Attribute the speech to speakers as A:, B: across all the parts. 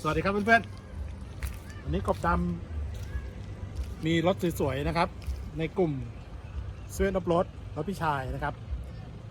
A: สวัสดีครับเพื่อนๆวันนี้กบดำมีรถสวยๆนะครับ ในกลุ่มเสื้อนรถรถพี่ชายนะครับ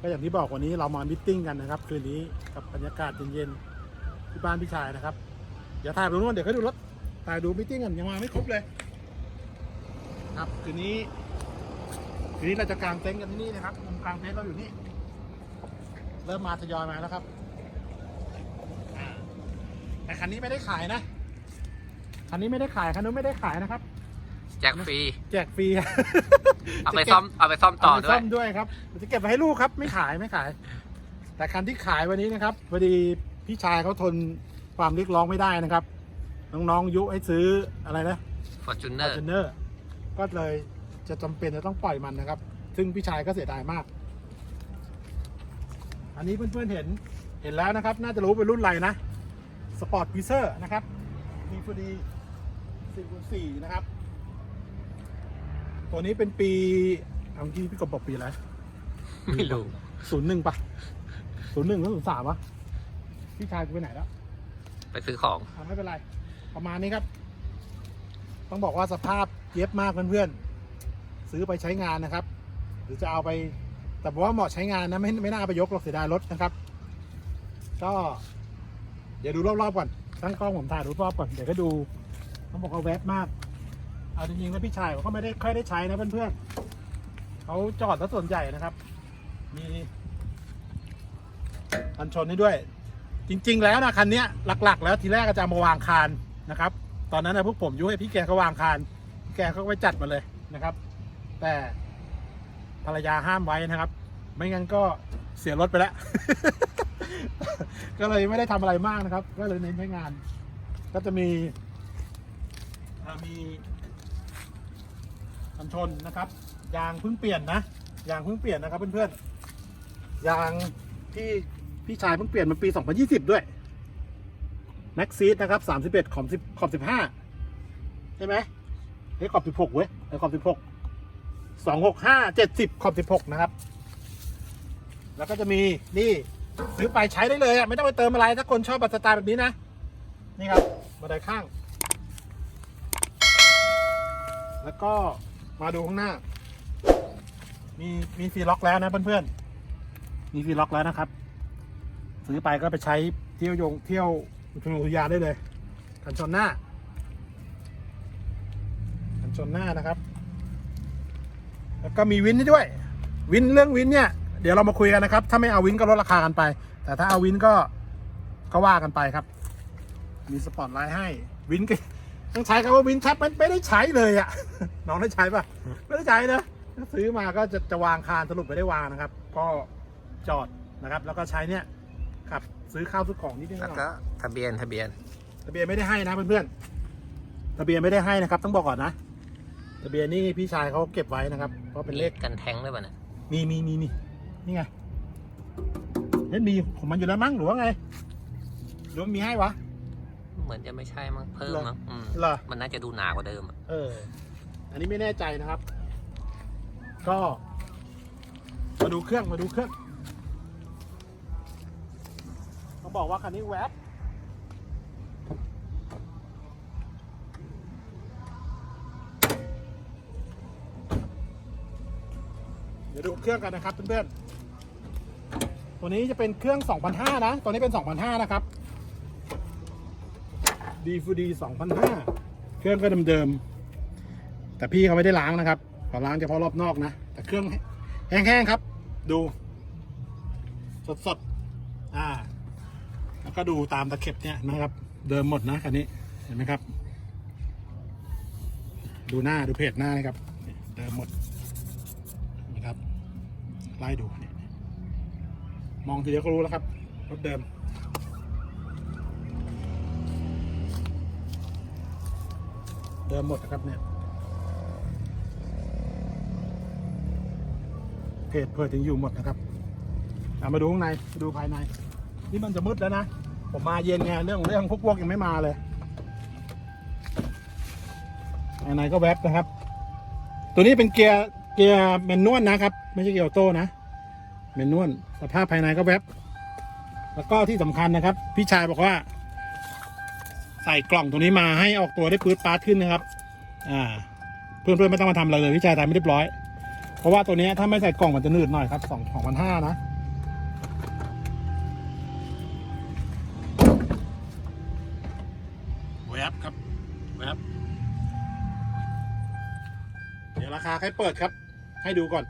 A: ก็อย่างที่บอกวันนี้เรามามิทติ้งกันนะครับ คืนนี้กับบรรยากาศเย็นๆที่บ้านพี่ชายนะครับเดี๋ยวถ่ายไปนู้นเดี๋ยวเขาดูรถถ่ายดูมิทติ้งกันยังมาไม่ครบเลย ครับคืนนี้คืนนี้เราจะกางเต็นท์กันที่นี่นะครับมุมกางเต็นท์เราอยู่นี่เริ่มมาทยอยมาแล้วครับ คันนี้ไม่ได้ขายนะ คันนี้ไม่ได้ขาย คันนู้นไม่ได้ขายนะครับ
B: แจกฟรี
A: แจกฟรี
B: เอาไปซ่อม เอาไปซ่อมต่อ
A: เาไป
B: ด้ว
A: ซ่
B: ย
A: อมด้วยครับจะเก็บไว้ให้ลูกครับ ไม่ขายไม่ขาย แต่คันที่ขายวันนี้นะครับพอดีพี่ชายเขาทนความเรียกร้องไม่ได้นะครับ น้องๆยุให้ซื้ออะไรนะ
B: ฟอร์จูเน
A: ฟ
B: อ
A: อ
B: ร์
A: ร์จูเนอร์ก็เลยจะจำเป็นจะต้องปล่อยมันนะครับ ซึ่งพี่ชายก็เสียดายมาก อันนี้เพื่อนๆเห็นเห็นแล้วนะครับ น่าจะรู้เป็นรุ่นอะไรนะ สปอร์ตพีเซอร์นะครับมีพอดี4คูณ4นะครับ ตัวนี้เป็นปีเอาเมื่อกี้พี่กบบอกปีอะไร
B: ไม่รู้
A: ศูนย์หนึ่งปะศูนย์หนึ่งหรือศูนย์สามวะพี่ชายกูไปไหนแล้ว
B: ไปซื้อของ
A: อะไม่เป็นไร ประมาณนี้ครับ ต้องบอกว่าสภาพเย็บมากเพื่อนๆ ซื้อไปใช้งานนะครับ หรือจะเอาไป แต่บอกว่าเหมาะใช้งานนะไม่ไม่น่าไปยกหรอกเสียดายรถนะครับ ก็ เดี๋ยวดูรอบๆก่อนตั้งกล้องผมถ่ายรอบๆก่อนเดี๋ยวก็ดูต้องบอกว่าแวบมาก เอาจริงๆแล้วพี่ชายเขาก็ไม่ได้ค่อยได้ใช้นะเพื่อนๆเขาจอดแล้วส่วนใหญ่นะครับ มีกันชนให้ด้วย จริง ๆ แล้วนะคันนี้หลัก ๆ แล้วทีแรกก็จะมาวางคานนะครับ ตอนนั้นนะพวกผมยุให้พี่แกเขาวางคานแกเขาก็ไปจัดมาเลยนะครับ แต่ภรรยาห้ามไว้นะครับ ไม่งั้นก็เสียรถไปแล้ว ก็เลยไม่ได้ทำอะไรมากนะครับ ก็เลยเน้นใช้งาน ก็จะมีอ่ามีกันชนนะครับ ยางเพิ่งเปลี่ยนนะ ยางเพิ่งเปลี่ยนนะครับเพื่อนๆ ยางที่พี่ชายเพิ่งเปลี่ยนมาปี 2020 ด้วยแม็กซีดนะครับ 31 ขอบ10ขอบ 15 ใช่ไหมเฮ้ยขอบ 16 เว้ยเอ้ยขอบ 16 265 70 ขอบ 16 นะครับ แล้วก็จะมีนี่ ซื้อไปใช้ได้เลยอะไม่ต้องไปเติมอะไรถ้าคนชอบบัตรสไตล์แบบนี้นะ นี่ครับบันไดข้าง แล้วก็มาดูข้างหน้า มีมีฟีล็อกแล้วนะเพื่อนๆมีฟีล็อกแล้วนะครับ ซื้อไปก็ไปใช้เที่ยวยงเที่ยวอุทยานได้เลยกันชนหน้ากันชนหน้านะครับ แล้วก็มีวินด้วย วินเรื่องวินเนี่ย เดี๋ยวเรามาคุยกันนะครับ ถ้าไม่เอาวินก็ลดราคากันไป แต่ถ้าเอาวินก็ก็ว่ากันไปครับ มีสปอตไลท์ให้วินก็ต้องใช้คำว่าวินแทบไม่ได้ใช้เลยอะน้องได้ใช้ปะไม่ได้ใช้นะซื้อมาก็จะจะวางคานสรุปไม่ได้วางนะครับ ก็จอดนะครับ แล้วก็ใช้เนี่ยครับซื้อข้าวซื้อของนิดนึงห
B: แล้ว
A: น่อย
B: ก็ทะเบียนทะเบียน
A: ทะเบียนไม่ได้ให้นะเพื่อนๆทะเบียนไม่ได้ให้นะครับ ต้องบอกก่อนนะทะเบียนนี่พี่ชายเขาเก็บไว้นะครับ เพราะเป็นเลข
B: กันแทงด้วยป่ะเนี่ย
A: มีมีมีมี นี่ไงเฮ้ยมีของมันอยู่แล้วมั้งหรือว่าไงหรือว่ามีให้วะ
B: เหมือนจะไม่ใช่มั้งเพิ่มมั้งอืม
A: เหรอ
B: มันน่าจะดูหนากว่าเดิมอะ
A: เออ อันนี้ไม่แน่ใจนะครับ ก็ มาดูเครื่องมาดูเครื่องเขาบอกว่าคันนี้แวบเดี๋ยวดูเครื่องกันนะครับเพื่อนๆ ตัวนี้จะเป็นเครื่อง 2,500 นะ ตัวนี้เป็น 2,500 นะครับดีฟูดี2,500 เครื่องก็เดิมๆ แต่พี่เขาไม่ได้ล้างนะครับเขาล้างเฉพาะรอบนอกนะ แต่เครื่องแห้งๆครับ ดู สดๆ อ่า แล้วก็ดูตามตะเข็บเนี่ยนะครับ เดิมหมดนะคันนี้ เห็นไหมครับ ดูหน้าดูเพจหน้านะครับเนี่ยเดิมหมดนะครับ ไล่ดูเนี่ย มองทีเดียวก็รู้แล้วครับรถเดิมเดิมหมดนะครับเนี่ยเพจเปิดถึงอยู่หมดนะครับมาดูข้างในดูภายใน นี่มันจะมืดแล้วนะ ผมมาเย็นไงเรื่องของเรื่องพวกพวกยังไม่มาเลยภายในก็แวบนะครับ ตัวนี้เป็นเกียร์เกียร์แมนนวลนะครับ ไม่ใช่เกียร์ออโต้นะ แมนนวลสภาพภายในก็แวบแล้วก็ที่สำคัญนะครับ พี่ชายบอกว่า ใส่กล่องตรงนี้มาให้ออกตัวได้ปื๊ดปาร์ตขึ้นนะครับ อ่า เพื่อนๆไม่ต้องมาทำอะไรเลยพี่ชายทำไม่เรียบร้อย เพราะว่าตัวเนี้ยถ้าไม่ใส่กล่องมันจะหนืดหน่อยครับสองสองพันห้านะแวบครับแวบเดี๋ยวราคาใครเปิดครับ ให้ดูก่อน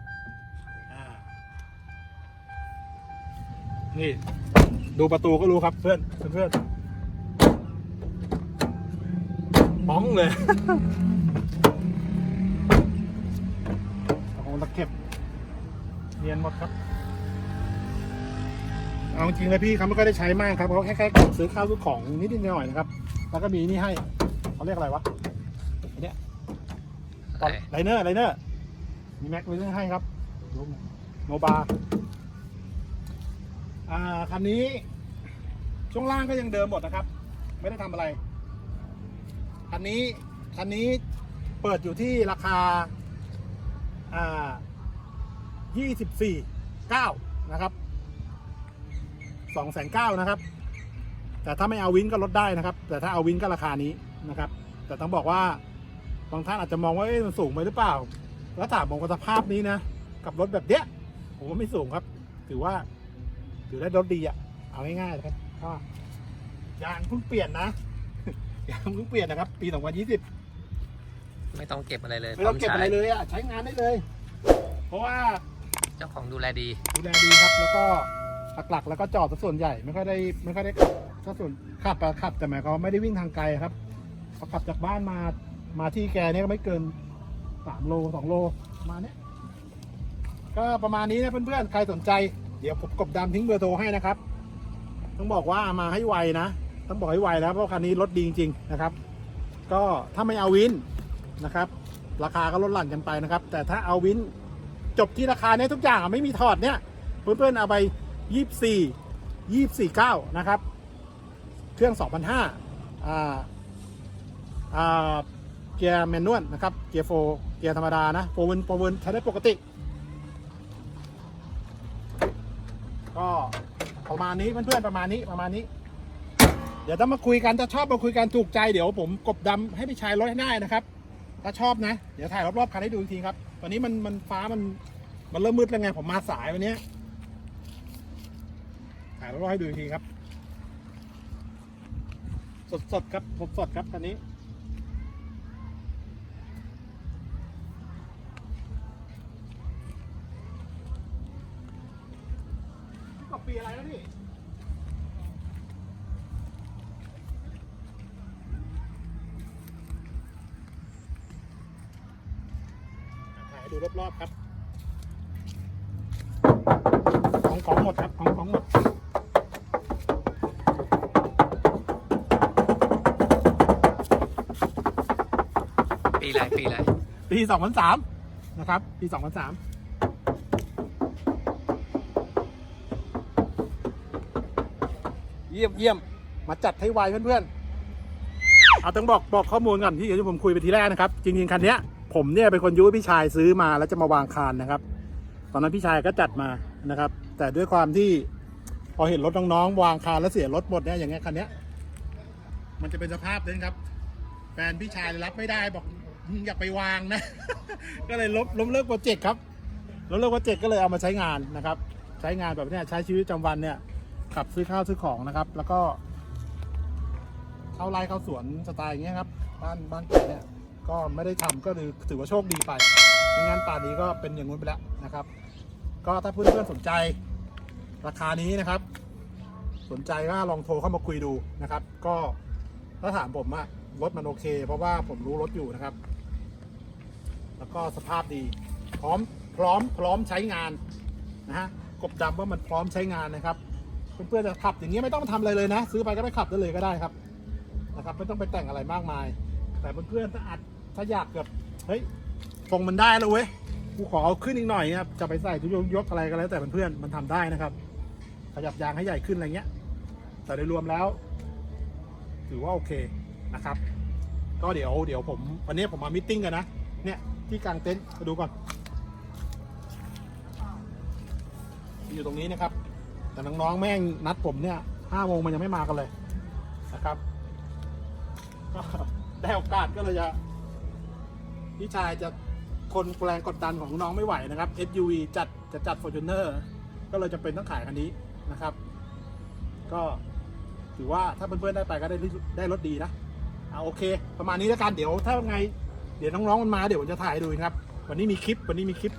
A: นี่ ดูประตูก็รู้ครับเพื่อนเพื่อนๆป้องเลยโอ้โหตะเข็บเนียนหมดครับ เอาจริงเลยพี่เขาไม่ค่อยได้ใช้มากครับเขาแค่แค่กล่องซื้อข้าวซื้อของนิดนิดหน่อยๆนะครับ แล้วก็มีนี่ให้เขาเรียกอะไรวะอันเนี้ย
B: อะไร
A: ไลเนอร์ไลเนอร์มีแม็กไว้ให้ครับโนบา อ่าคันนี้ช่วงล่างก็ยังเดิมหมดนะครับ ไม่ได้ทำอะไร คันนี้คันนี้เปิดอยู่ที่ราคาอ่ายี่สิบสี่เก้านะครับสองแสนเก้านะครับ แต่ถ้าไม่เอาวินก็ลดได้นะครับ แต่ถ้าเอาวินก็ราคานี้นะครับ แต่ต้องบอกว่าบางท่านอาจจะมองว่าเอ๊ะมันสูงไปหรือเปล่า แล้วถามมองว่าสภาพนี้นะ กับรถแบบเนี้ยผมว่าไม่สูงครับ ถือว่า ถือได้รถดีอะเอาง่ายๆเลยครับก็ยางเพิ่งเปลี่ยนนะ ยางเพิ่งเปลี่ยนนะครับ ปี 2020
B: ไม่ต้องเก็บอะไรเลย
A: ไม่ต้องเก็บอะไรเลยอะใช้งานได้เลย เพราะว่า
B: เจ้าของดูแลดี
A: ดูแลดีครับ แล้วก็หลักๆ แล้วก็จอดซะส่วนใหญ่ไม่ค่อยได้ไม่ค่อยได้ขับซะส่วนขับอะขับแต่หมายความว่าไม่ได้วิ่งทางไกลครับพอขับจากบ้านมามาที่แกเนี่ยก็ไม่เกินสามโลสองโลประมาณเนี้ยก็ประมาณนี้นะเพื่อนๆ ใครสนใจ เดี๋ยวผมกบดำทิ้งเบอร์โทรให้นะครับ ต้องบอกว่ามาให้ไวนะ ต้องบอกให้ไวแล้วเพราะคันนี้รถดีจริงๆนะครับ ก็ถ้าไม่เอาวินนะครับ ราคาก็ลดหลั่นกันไปนะครับ แต่ถ้าเอาวินจบที่ราคาเนี้ยทุกอย่างอะไม่มีถอดเนี่ยเพื่อนๆเอาไปยี่สี่ยี่สี่เก้านะครับ เครื่องสองพันห้าอ่าอ่าเกียร์แมนนวลนะครับ เกียร์โฟเกียร์ธรรมดานะโฟวินโฟวินใช้ได้ปกติ ก็ประมาณนี้เพื่อนๆประมาณนี้ประมาณนี้ เดี๋ยวต้องมาคุยกันถ้าชอบมาคุยกันถูกใจเดี๋ยวผมกบดำให้พี่ชายรถให้ได้นะครับ ถ้าชอบนะ เดี๋ยวถ่ายรอบๆคันให้ดูอีกทีครับตอนนี้มันมันฟ้ามันมันเริ่มมืดแล้วไงผมมาสายวันนี้ถ่ายรอบๆให้ดูอีกทีครับ สดๆครับสดสดๆครับคันนี้ ก็ปีอะไรแล้วนี่ ถ่ายให้ ดูรอบๆครับ ของของหมดครับ ของของหมด
B: ปีอะไรปีอะไร
A: ปีสองพันสามนะครับ ปีสองพันสามเยี่ยมเยี่ยมมาจัดให้ไวเพื่อนๆ เอาต้องบอกบอกข้อมูลก่อนที่เดี๋ยวที่ผมคุยไปทีแรกนะครับ จริงๆ คันเนี้ย ผมเนี่ยเป็นคนยุให้พี่ชายซื้อมาแล้วจะมาวางคานนะครับ ตอนนั้นพี่ชายก็จัดมานะครับ แต่ด้วยความที่พอเห็นรถน้องๆวางคานแล้วเสียรถหมดเนี่ยอย่างเงี้ยคันเนี้ย มันจะเป็นสภาพนี้ครับ แฟนพี่ชายรับไม่ได้บอกอย่าไปวางนะ ก็เลยล้มล้มเลิกโปรเจกต์ครับล้มเลิกโปรเจกต์ก็เลยเอามาใช้งานนะครับ ใช้งานแบบเนี้ยใช้ชีวิตประจำวันเนี่ยขับซื้อข้าวซื้อของนะครับ แล้วก็เข้าไร่เข้าสวนสไตล์อย่างเงี้ยครับ บ้านบ้านแกเนี่ย ก็ไม่ได้ทำก็ถือว่าโชคดีไปไม่งั้นป่านนี้ก็เป็นอย่างงู้นไปแล้วนะครับ ก็ถ้าเพื่อนๆสนใจราคานี้นะครับ สนใจก็ลองโทรเข้ามาคุยดูนะครับ ก็ถ้าถามผมอะรถมันโอเค เพราะว่าผมรู้รถอยู่นะครับ แล้วก็สภาพดี พร้อมพร้อมพร้อมใช้งานนะฮะกบดำว่ามันพร้อมใช้งานนะครับเพื่อนๆจะขับอย่างเงี้ยไม่ต้องทำอะไรเลยนะ ซื้อไปก็ไปขับได้เลยก็ได้ครับนะครับ ไม่ต้องไปแต่งอะไรมากมาย แต่เพื่อนๆถ้าอัด ถ้าอยากแบบเฮ้ยทรงมันได้แล้วเว้ยกูขอเอาขึ้นอีกหน่อยนะครับจะไปใส่ทุกยกยกอะไรก็แล้วแต่เพื่อนๆมันทำได้นะครับ ขยับยางให้ใหญ่ขึ้นอะไรเงี้ย แต่โดยรวมแล้ว ถือว่าโอเคนะครับ ก็เดี๋ยวเดี๋ยวผมวันนี้ผมมามิทติ้งกันนะเนี่ยที่กลางเต็นท์มาดูก่อนอยู่ตรงนี้นะครับ แต่น้องๆแม่งนัดผมเนี่ยห้าโมงมันยังไม่มากันเลยนะครับ ก็ได้โอกาสก็เลยจะ พี่ชายจะคนแรงกดดันของน้องไม่ไหวนะครับ SUV จัดจะจัด Fortuner ก็เลยจะเป็นต้องขายคันนี้นะครับ ก็ถือว่าถ้าเพื่อนๆได้ไปก็ได้ได้รถดีนะเอาโอเค ประมาณนี้แล้วกันเดี๋ยวถ้าไง เดี๋ยวน้องๆมันมาเดี๋ยวผมจะถ่ายดูนะครับ วันนี้มีคลิปวันนี้มีคลิป